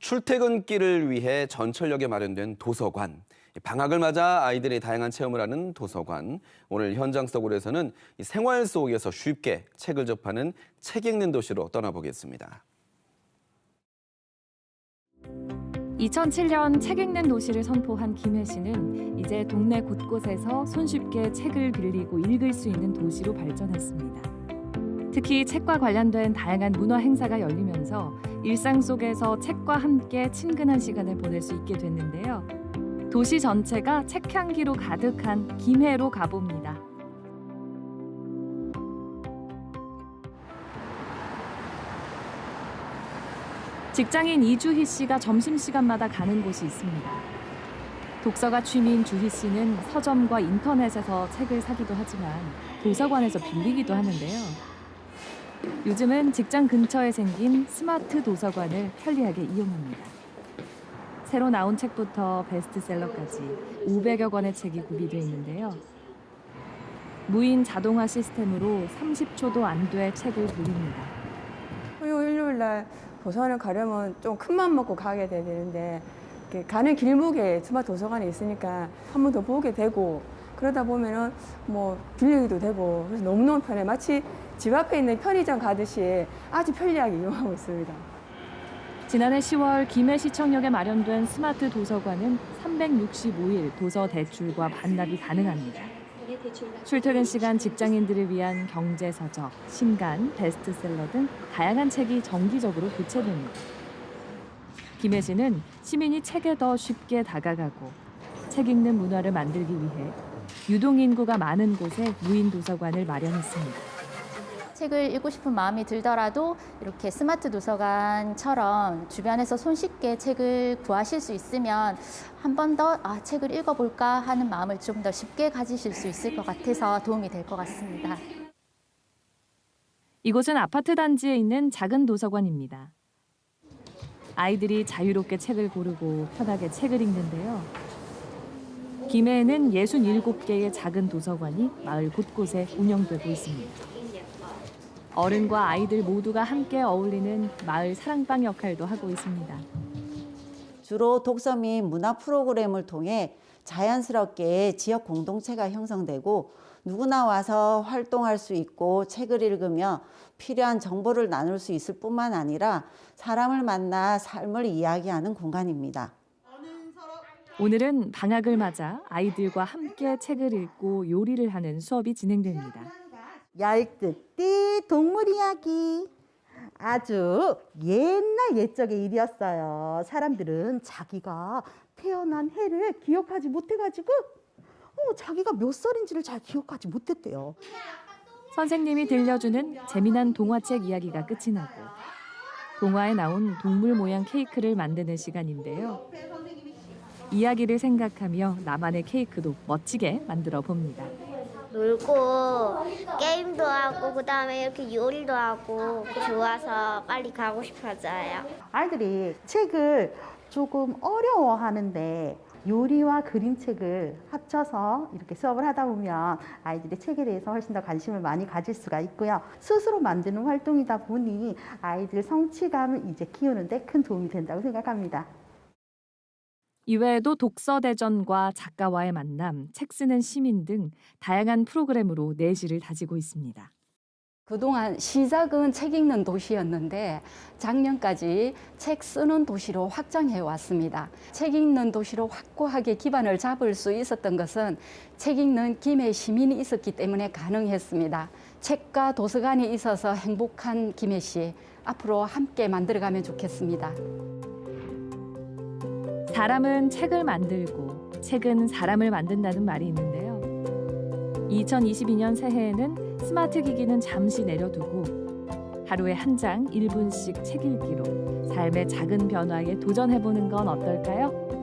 출퇴근길을 위해 전철역에 마련된 도서관. 방학을 맞아 아이들이 다양한 체험을 하는 도서관. 오늘 현장 속으로에서는 이 생활 속에서 쉽게 책을 접하는 책 읽는 도시로 떠나보겠습니다. 2007년 책 읽는 도시를 선포한 김혜 씨는 이제 동네 곳곳에서 손쉽게 책을 빌리고 읽을 수 있는 도시로 발전했습니다. 특히 책과 관련된 다양한 문화 행사가 열리면서 일상 속에서 책과 함께 친근한 시간을 보낼 수 있게 됐는데요. 도시 전체가 책 향기로 가득한 김해로 가봅니다. 직장인 이주희 씨가 점심시간마다 가는 곳이 있습니다. 독서가 취미인 주희 씨는 서점과 인터넷에서 책을 사기도 하지만 도서관에서 빌리기도 하는데요. 요즘은 직장 근처에 생긴 스마트 도서관을 편리하게 이용합니다. 새로 나온 책부터 베스트셀러까지 500여 권의 책이 구비되어 있는데요. 무인 자동화 시스템으로 30초도 안 돼 책을 돌립니다. 일요일 날 도서관을 가려면 좀 큰 맘 먹고 가게 되는데 가는 길목에 스마트 도서관이 있으니까 한 번 더 보게 되고 그러다 보면은 뭐 빌리기도 되고 그래서 너무너무 편해 마치 집 앞에 있는 편의점 가듯이 아주 편리하게 이용하고 있습니다. 지난해 10월 김해시청역에 마련된 스마트 도서관은 365일 도서 대출과 반납이 가능합니다. 출퇴근 시간 직장인들을 위한 경제 서적, 신간, 베스트셀러 등 다양한 책이 정기적으로 교체됩니다. 김혜씨는 시민이 책에 더 쉽게 다가가고 책 읽는 문화를 만들기 위해 유동인구가 많은 곳에 무인 도서관을 마련했습니다. 책을 읽고 싶은 마음이 들더라도 이렇게 스마트 도서관처럼 주변에서 손쉽게 책을 구하실 수 있으면 한 번 더 아, 책을 읽어볼까 하는 마음을 좀 더 쉽게 가지실 수 있을 것 같아서 도움이 될 것 같습니다. 이곳은 아파트 단지에 있는 작은 도서관입니다. 아이들이 자유롭게 책을 고르고 편하게 책을 읽는데요. 김해에는 67개의 작은 도서관이 마을 곳곳에 운영되고 있습니다. 어른과 아이들 모두가 함께 어울리는 마을 사랑방 역할도 하고 있습니다. 주로 독서 및 문화 프로그램을 통해 자연스럽게 지역 공동체가 형성되고 누구나 와서 활동할 수 있고 책을 읽으며 필요한 정보를 나눌 수 있을 뿐만 아니라 사람을 만나 삶을 이야기하는 공간입니다. 오늘은 방학을 맞아 아이들과 함께 책을 읽고 요리를 하는 수업이 진행됩니다. 열뜻띠 동물 이야기. 아주 옛날 옛적의 일이었어요. 사람들은 자기가 태어난 해를 기억하지 못해가지고 어, 자기가 몇 살인지를 잘 기억하지 못했대요. 선생님이 들려주는 재미난 동화책 이야기가 끝이 나고 동화에 나온 동물 모양 케이크를 만드는 시간인데요. 이야기를 생각하며 나만의 케이크도 멋지게 만들어 봅니다. 놀고 게임도 하고 그다음에 이렇게 요리도 하고 좋아서 빨리 가고 싶어져요. 아이들이 책을 조금 어려워하는데 요리와 그림책을 합쳐서 이렇게 수업을 하다 보면 아이들이 책에 대해서 훨씬 더 관심을 많이 가질 수가 있고요. 스스로 만드는 활동이다 보니 아이들 성취감을 이제 키우는데 큰 도움이 된다고 생각합니다. 이외에도 독서 대전과 작가와의 만남, 책 쓰는 시민 등 다양한 프로그램으로 내실을 다지고 있습니다. 그동안 시작은 책 읽는 도시였는데 작년까지 책 쓰는 도시로 확장해 왔습니다. 책 읽는 도시로 확고하게 기반을 잡을 수 있었던 것은 책 읽는 김해 시민이 있었기 때문에 가능했습니다. 책과 도서관이 있어서 행복한 김해 시 앞으로 함께 만들어가면 좋겠습니다. 사람은 책을 만들고 책은 사람을 만든다는 말이 있는데요. 2022년 새해에는 스마트 기기는 잠시 내려두고 하루에 한 장 1분씩 책 읽기로 삶의 작은 변화에 도전해보는 건 어떨까요?